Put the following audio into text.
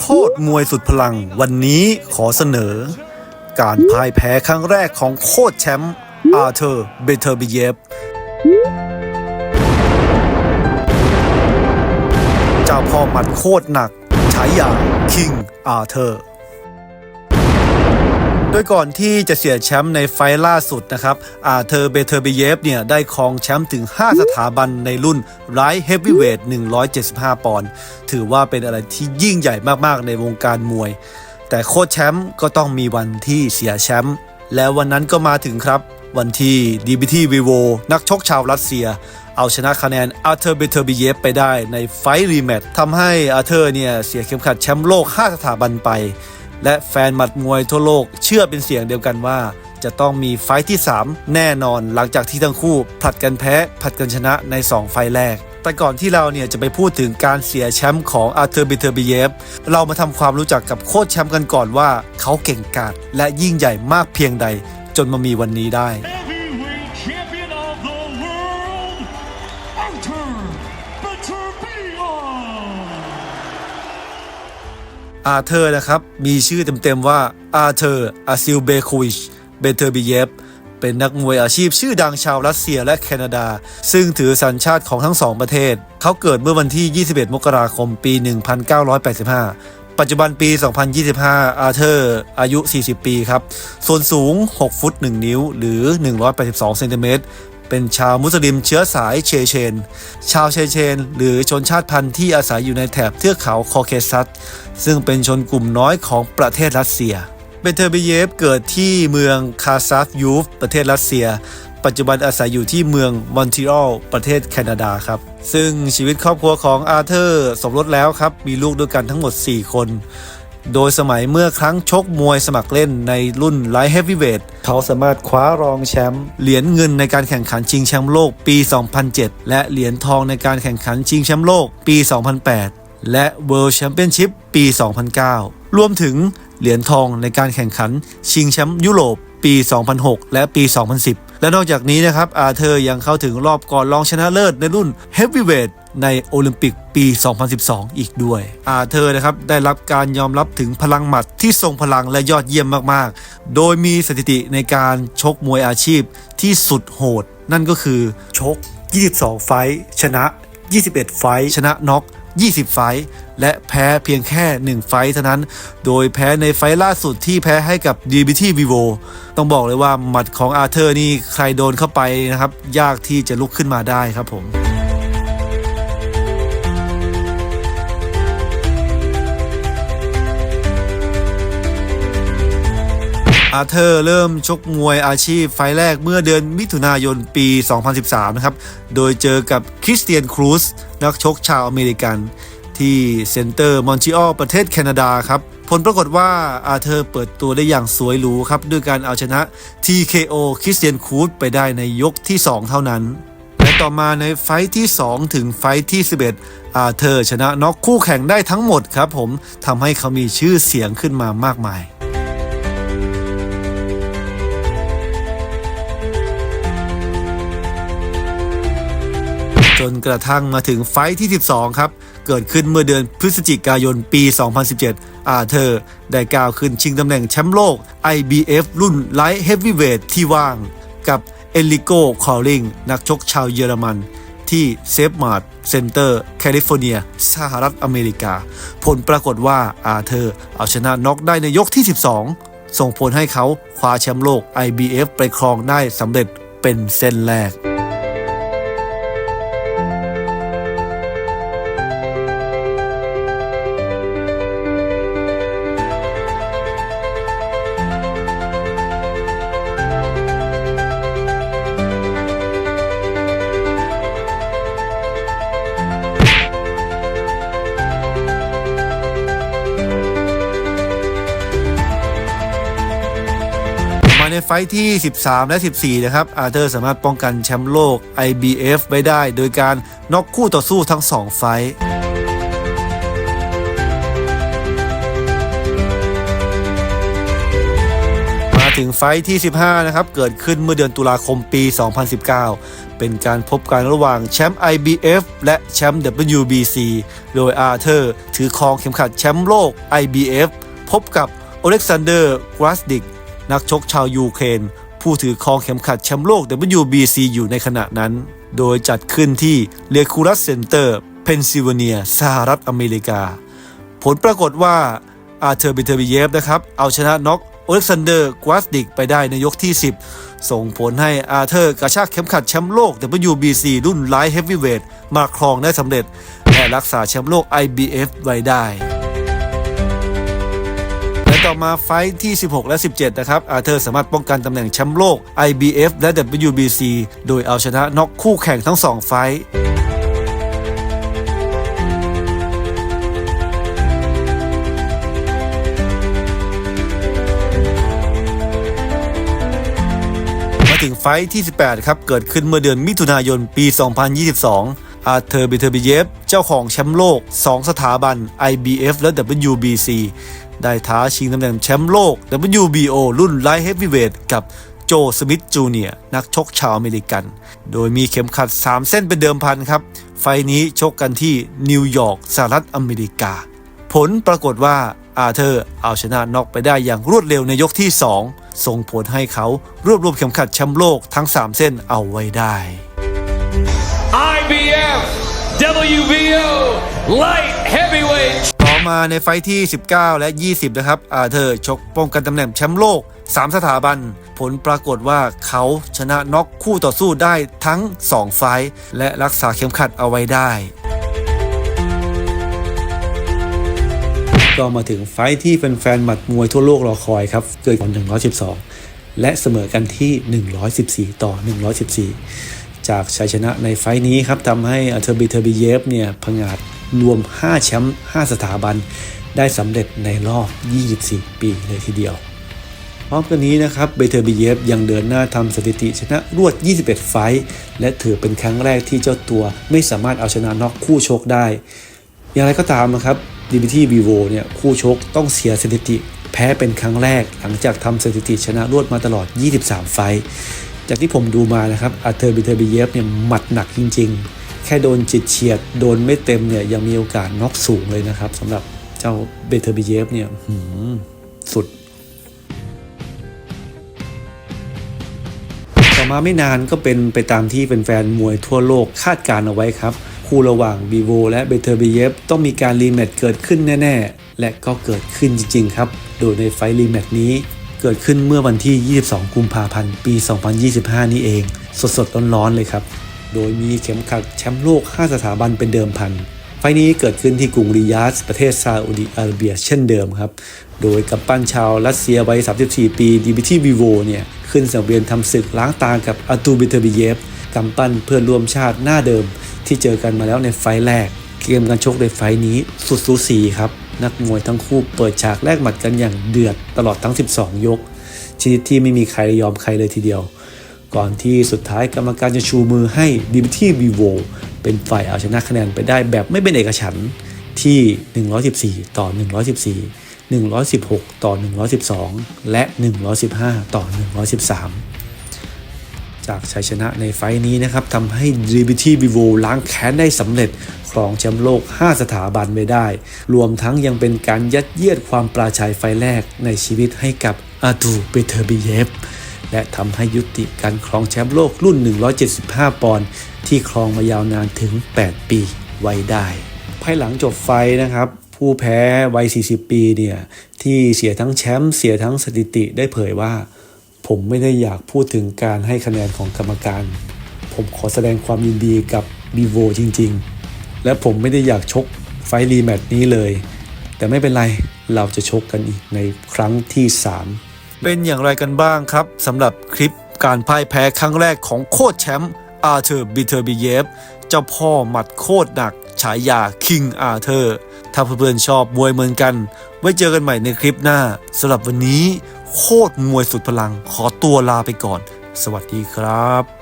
โคตรมวยสุดพลังวันนี้ขอเสนอ การพ่ายแพ้ครั้งแรกของโคตรแชมป์อาร์เธอร์เบเทอร์บิเยฟเจ้าพ่อหมัดโคตรหนักฉายาคิงอาร์เธอร์ โดยก่อนที่จะเสียแชมป์ในไฟล์ล่าสุดนะครับอาเธอร์เบเทอร์เบเยฟเนี่ยได้ครองแชมป์ถึง 5 สถาบันในรุ่นไ i ท์เฮฟวีเวท175 ปอนด์ถือว่าเป็นอะไรที่ยิ่งใหญ่มากๆในวงการมวย แต่โค้ชแชมป์ก็ต้องมีวันที่เสียแชมป์แล้ววันนั้นก็มาถึงครับ วันที่ดีบิทีวีโวนักชกชาวรัสเซีย เอาชนะคะแนนอาเธอร์เบเทอร์เบเยฟไปได้ในไฟท์รีแมตช์ทำให้อาเธอร์เนี่ยเสียเข็มขัดแชมป์โลก 5 สถาบันไป และแฟนหมัดมวยทั่วโลกเชื่อเป็นเสียงเดียวกันว่า จะต้องมีไฟที่ 3 แน่นอนหลังจากที่ทั้งคู่ผลัดกันแพ้ผลัดกันชนะใน 2 ไฟแรก แต่ก่อนที่เราเนี่ยจะไปพูดถึงการเสียแชมป์ของอาร์เธอร์บิเทอร์บีเยฟเรามาทำความรู้จักกับโค้ชแชมป์กันก่อนว่า เขาเก่งกาจและยิ่งใหญ่มากเพียงใดจนมามีวันนี้ได้ อาเธอร์นะครับ มีชื่อเต็มๆว่าอาเธอร์อาซิลเบโควิชเบเทอร์บิเยฟเป็นนักมวยอาชีพชื่อดังชาวรัสเซียและแคนาดา ซึ่งถือสัญชาติของทั้งสองประเทศ เขาเกิดเมื่อวันที่ 21 มกราคม ปี 1985 ปัจจุบันปี 2025 อาเธอร์อายุ 40 ปีครับ ส่วนสูง 6 ฟุต 1 นิ้ว หรือ 182 เซนติเมตร เป็นชาวมุสลิมเชื้อสายเชเชน ชาวเชเชน หรือชนชาติพันธุ์ที่อาศัยอยู่ในแถบเทือกเขาคอเคซัส ซึ่งเป็นชนกลุ่มน้อยของประเทศรัสเซีย เบเทอร์เบเยฟเกิดที่เมืองคาซัฟยูฟประเทศรัสเซีย ปัจจุบันอาศัยอยู่ที่เมืองมอนทรีออลประเทศแคนาดาครับ ซึ่งชีวิตครอบครัวของอาเธอร์สมรสแล้วครับ มีลูกด้วยกันทั้งหมด 4 คน โดยสมัยเมื่อครั้งชกมวยสมัครเล่นในรุ่นไลท์เฮฟวีเวทเขาสามารถคว้ารองแชมป์เหรียญเงินในการแข่งขันชิงแชมป์โลกปี 2007 และเหรียญทองในการแข่งขันชิงแชมป์โลกปี 2008 และ World Championship ปี 2009 รวมถึงเหรียญทองในการแข่งขันชิงแชมป์ยุโรปปี 2006 และปี 2010 และนอกจากนี้นะครับอาเธอร์ยังเข้าถึงรอบก่อนรองชนะเลิศในรุ่นเฮฟวีเวทในโอลิมปิกปี 2012 อีกด้วย อาเธอร์นะครับได้รับการยอมรับถึงพลังหมัดที่ทรงพลังและยอดเยี่ยมมากๆ โดยมีสถิติในการชกมวยอาชีพที่สุดโหด นั่นก็คือชก 22 ไฟชนะ 21 ไฟชนะน็อก 20 ไฟและแพ้เพียงแค่ 1 ไฟเท่านั้น โดยแพ้ในไฟล่าสุดที่แพ้ให้กับ DBT Vivo ต้องบอกเลยว่าหมัดของอาเธอร์นี่ใครโดนเข้าไปนะครับ ยากที่จะลุกขึ้นมาได้ครับผม อาเธอร์เริ่มชกมวยอาชีพไฟแรกเมื่อเดือนมิถุนายนปี 2013 นะครับ โดยเจอกับคริสเตียนครูซนักชกชาวอเมริกัน ที่เซ็นเตอร์มอนทรีออลประเทศแคนาดาครับ ผลปรากฏว่าอาเธอร์เปิดตัวได้อย่างสวยหรูครับ ด้วยการเอาชนะ TKO คริสเตียนครูซไปได้ในยกที่ 2 เท่านั้นและต่อมาในไฟที่ 2 ถึงไฟท์ที่ 11 อาเธอร์ชนะน็อกคู่แข่งได้ทั้งหมดครับผมทำให้เขามีชื่อเสียงขึ้นมามากมาย จนกระทั่งมาถึงไฟที่ 12 ครับ เกิดขึ้นเมื่อเดือนพฤศจิกายนปี 2017 อาเธอร์ได้ก้าวขึ้นชิงตำแหน่งแชมป์โลก IBF รุ่นไลท์เฮฟวีเวทที่ว่าง กับเอลิโกคอลลิงนักชกชาวเยอรมันที่เซฟมาร์ทเซ็นเตอร์แคลิฟอร์เนีย สหรัฐอเมริกา ผลปรากฏว่าอาเธอร์เอาชนะน็อกได้ในยกที่ 12 ส่งผลให้เขาคว้าแชมป์โลก IBF ไปครองได้สำเร็จเป็นเส้นแรก ในไฟท์ที่ 13 และ 14 นะครับ อาเธอร์สามารถป้องกันแชมป์โลก IBF ไว้ได้ โดยการน็อกคู่ต่อสู้ทั้ง 2 ไฟท์มาถึงไฟท์ที่ 15 นะครับ เกิดขึ้นเมื่อเดือนตุลาคมปี 2019 เป็นการพบกันระหว่างแชมป์ IBF และแชมป์ WBC โดยอาเธอร์ถือครองเข็มขัดแชมป์โลก IBF พบกับโอเล็กซานเดอร์กราสดิก นักชกชาวยูเครนผู้ถือครองเข็มขัดแชมป์โลก WBC อยู่ในขณะนั้น โดยจัดขึ้นที่เลคูรัสเซ็นเตอร์ เพนซิลเวเนีย สหรัฐอเมริกา ผลปรากฏว่าอาเธอร์บิเทอร์บิเยฟนะครับ เอาชนะน็อกโอเล็กซานเดอร์กวาสดิกไปได้ในยกที่ 10 ส่งผลให้อาเธอร์กระชากเข็มขัดแชมป์โลก WBC รุ่นไลท์เฮฟวีเวทมาครองได้สำเร็จ และรักษาแชมป์โลก IBF ไว้ได้ ต่อมาไฟที่ 16 และ 17 นะครับ อาเธอร์สามารถป้องกันตำแหน่งแชมป์โลก IBF และ WBC โดยเอาชนะน็อกคู่แข่งทั้ง 2 ไฟมาถึงไฟที่ 18 ครับ เกิดขึ้นเมื่อเดือนมิถุนายนปี 2022 อาเธอร์บิเทอร์บิเยฟเจ้าของแชมป์โลก 2 สถาบัน IBF และ WBC ได้ท้าชิงตำแหน่งแชมป์โลก WBO รุ่นไลท์เฮฟวีเวทกับโจสมิธจูเนียนักชกชาวอเมริกัน โดยมีเข็มขัด 3 เส้นเป็นเดิมพันครับ ไฟนี้ชกกันที่นิวยอร์กสหรัฐอเมริกา ผลปรากฏว่าอาเธอร์เอาชนะน็อกไปได้อย่างรวดเร็วในยกที่ 2 ส่งผลให้เขารวบรวมเข็มขัดแชมป์โลกทั้ง 3 เส้นเอาไว้ได้ IBF WBO Light Heavyweight ต่อมาในไฟท์ที่ 19 และ 20 นะครับอาเธอร์ชกป้องกันตำแหน่งแชมป์โลก 3 สถาบัน ผลปรากฏว่าเขาชนะน็อกคู่ต่อสู้ได้ทั้ง 2 ไฟท์และรักษาเข็มขัดเอาไว้ได้ก็มาถึงไฟท์ที่แฟนๆหมัดมวยทั่วโลกรอคอยครับเกิดก่อน112 และเสมอกันที่ 114 ต่อ 114 จากชัยชนะในไฟท์นี้ครับทำให้อเทอร์บิเทอร์บิเยฟเนี่ยผงาดรวม 5 แชมป์ 5 สถาบัน ได้สำเร็จในรอบ 24 ปีเลยทีเดียว พร้อมกันนี้นะครับเบเทอร์บิเยฟยังเดินหน้าทำสถิติชนะรวด 21 ไฟท์และถือเป็นครั้งแรกที่เจ้าตัวไม่สามารถเอาชนะน็อกคู่ชกได้ อย่างไรก็ตามนะครับดีบิทีวีโวเนี่ยคู่ชกต้องเสียสถิติแพ้เป็นครั้งแรกหลังจากทำสถิติชนะรวดมาตลอด 23 ไฟท์ จากที่ผมดูมานะครับอาเธอร์บิเทอร์บิเยฟเนี่ยหมัดหนักจริง ๆ แค่โดนจิตเฉียด โดนไม่เต็มเนี่ยยังมีโอกาสน็อกสูงเลยนะครับสำหรับเจ้าเบเทอร์บิเยฟเนี่ยหืมสุด ต่อมาไม่นานก็เป็นไปตามที่แฟนๆมวยทั่วโลกคาดการเอาไว้ครับ คู่ระหว่างบีโวและเบเทอร์บีเยฟต้องมีการรีแมตช์เกิดขึ้นแน่ ๆ และก็เกิดขึ้นจริง ๆ ครับ โดยในไฟรีแมตช์นี้ เกิดขึ้นเมื่อวันที่ 22 กุมภาพันธ์ ปี 2025 นี้เอง สดๆ ร้อนๆ เลยครับ โดยมีเข็มขัดแชมป์โลก 5 สถาบันเป็นเดิมพัน ไฟล์นี้เกิดขึ้นที่กรุงริยาดประเทศซาอุดิอาระเบียเช่นเดิมครับ โดยกัปปั้นชาวรัสเซียวัย 34 ปีดิบิทีวีโวเนี่ย ขึ้นสังเวียนทำศึกล้างตากับอาตูบิเทอร์บิเยฟกำปั้นเพื่อนร่วมชาติหน้าเดิม ที่เจอกันมาแล้วในไฟแรก เกมการชกในไฟนี้สุดสูสีครับ นักมวยทั้งคู่เปิดฉากแลกหมัดกันอย่างเดือดตลอดทั้ง 12 ยก ชนิดที่ไม่มีใครยอมใครเลยทีเดียว ก่อนที่สุดท้ายกรรมการจะชูมือให้ดิบิทีวีโวเป็นฝ่ายเอาชนะคะแนนไปได้แบบไม่เป็นเอกฉันท์ที่ 114 ต่อ 114 116 ต่อ 112 และ 115 ต่อ 113 จากชัยชนะในไฟท์นี้นะครับทำให้ Liberty Vivo ล้างแค้นได้สำเร็จ ครองแชมป์โลก 5 สถาบันไปได้ รวมทั้งยังเป็นการยัดเยียดความปราชัยไฟแรกในชีวิตให้กับอาตูเบเทอร์บิเยฟและทำให้ยุติการครองแชมป์โลกรุ่น 175 ปอนด์ที่ครองมายาวนานถึง 8 ปีไว้ได้ ภายหลังจบไฟนะครับ ผู้แพ้วัย 40 ปีเนี่ย ที่เสียทั้งแชมป์เสียทั้งสถิติได้เผยว่า ผมไม่ได้อยากพูดถึงการให้คะแนนของกรรมการ ผมขอแสดงความยินดีกับบีโวจริง ๆ และผมไม่ได้อยากชกไฟท์รีแมตช์นี้เลย แต่ไม่เป็นไรเราจะชกกันอีกในครั้งที่ 3 เป็นอย่างไรกันบ้างครับสำหรับคลิปการพ่ายแพ้ครั้งแรกของโคตรแชมป์อาเธอร์บิเทอร์บิเยฟเจ้าพ่อหมัดโคตรหนัก ฉายาคิงอาเธอร์ถ้าเพื่อนๆชอบมวยเหมือนกัน ไว้เจอกันใหม่ในคลิปหน้าสำหรับวันนี้โคตรมวยสุดพลังขอตัวลาไปก่อน สวัสดีครับ